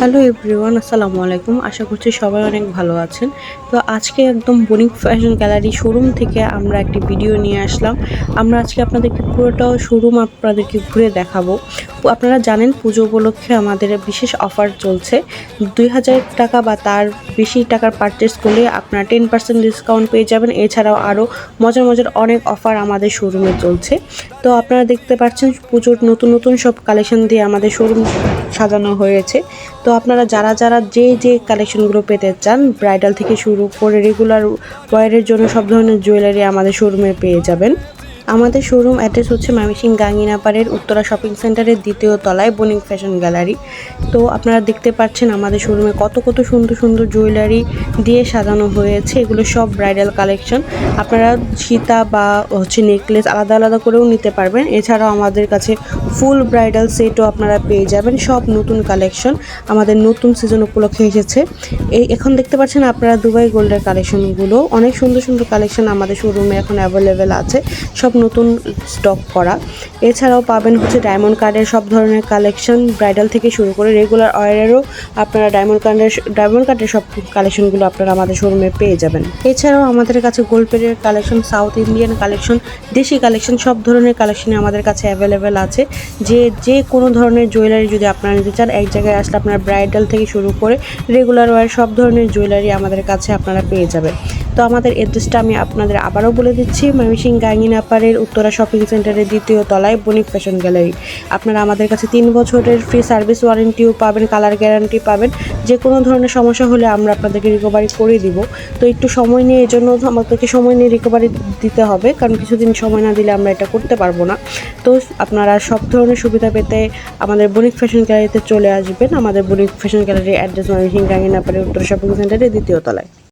Hello everyone, আসসালামু আলাইকুম। আশা করছি সবাই অনেক ভালো আছেন। তো আজকে একদম বণিক ফ্যাশন গ্যালারি শোরুম থেকে আমরা একটি ভিডিও নিয়ে আসলাম। আমরা আজকে আপনাদেরকে পুরোটা শোরুম আপনাদেরকে ঘুরে দেখাবো। আপনারা জানেন, পুজো উপলক্ষে আমাদের বিশেষ অফার চলছে। দুই হাজার টাকা বা তার বেশি টাকার পারচেস করলে আপনারা টেন পার্সেন্ট ডিসকাউন্ট পেয়ে যাবেন। এছাড়াও আরও মজার মজার অনেক অফার আমাদের শোরুমে চলছে। তো আপনারা দেখতে পাচ্ছেন পুজোর নতুন নতুন সব কালেকশন দিয়ে আমাদের শোরুম সাজানো হয়েছে। তো আপনারা যারা যারা যে যে কালেকশনগুলো পেতে চান ব্রাইডাল থেকে শুরু করে রেগুলার ওয়ারের জন্য সব ধরনের জুয়েলারি আমাদের শোরুমে পেয়ে যাবেন। আমাদের শোরুম অ্যাড্রেস হচ্ছে ময়মনসিং গাঙ্গিনাপাড়ের উত্তরা শপিং সেন্টারের দ্বিতীয় তলায় বনিক ফ্যাশন গ্যালারি তো আপনারা দেখতে পাচ্ছেন আমাদের শোরুমে কত কত সুন্দর সুন্দর জুয়েলারি দিয়ে সাজানো হয়েছে। এগুলো সব ব্রাইডাল কালেকশন আপনারা সীতা বা হচ্ছে নেকলেস আলাদা আলাদা করেও নিতে পারবেন। এছাড়াও আমাদের কাছে ফুল ব্রাইডাল সেটও আপনারা পেয়ে যাবেন। সব নতুন কালেকশন আমাদের নতুন সিজন উপলক্ষে এসেছে। এই এখন দেখতে পাচ্ছেন আপনারা দুবাই গোল্ডের কালেকশনগুলো। অনেক সুন্দর সুন্দর কালেকশন আমাদের শোরুমে এখন অ্যাভেলেবেল আছে। সব নতুন স্টক করা। এছাড়াও পাবেন হচ্ছে ডায়মন্ড কার্ডের সব ধরনের কালেকশন। ব্রাইডাল থেকে শুরু করে রেগুলার অয়ারেরও আপনারা ডায়মন্ড কার্ডের ডায়মন্ড কার্ডের সব কালেকশনগুলো আপনারা আমাদের শোরুমে পেয়ে যাবেন। এছাড়াও আমাদের কাছে গোল্ড পেডের কালেকশন সাউথ ইন্ডিয়ান কালেকশন, দেশি কালেকশন, সব ধরনের কালেকশনই আমাদের কাছে অ্যাভেলেবেল আছে। যে যে কোনো ধরনের জুয়েলারি যদি আপনারা নিতে চান, এক জায়গায় আসলে আপনার ব্রাইডাল থেকে শুরু করে রেগুলার ওয়ার সব ধরনের জুয়েলারি আমাদের কাছে আপনারা পেয়ে যাবেন। তো আমাদের অ্যাড্রেসটা আমি আপনাদের আবারও বলে দিচ্ছি। ময়মনসিং গাঙ্গিনাপাড়ের উত্তরা শপিং সেন্টারের দ্বিতীয় তলায় বণিক ফ্যাশন গ্যালারি। আপনারা আমাদের কাছে তিন বছরের ফ্রি সার্ভিস ওয়ারেন্টিও পাবেন, কালার গ্যারান্টি পাবেন। যে কোনো ধরনের সমস্যা হলে আমরা আপনাদেরকে রিকভারি করে দিব। তো একটু সময় নিয়ে এই জন্য আমাদেরকে সময় নিয়ে রিকভারি দিতে হবে, কারণ কিছুদিন সময় না দিলে আমরা এটা করতে পারব না। তো আপনারা সব ধরনের সুবিধা পেতে আমাদের বণিক ফ্যাশন গ্যালারিতে চলে আসবেন। আমাদের বণিক ফ্যাশন গ্যালারির অ্যাড্রেস ময়মনসিং গাঙ্গিনাপাড়ের উত্তরা শপিং সেন্টারের দ্বিতীয় তলায়।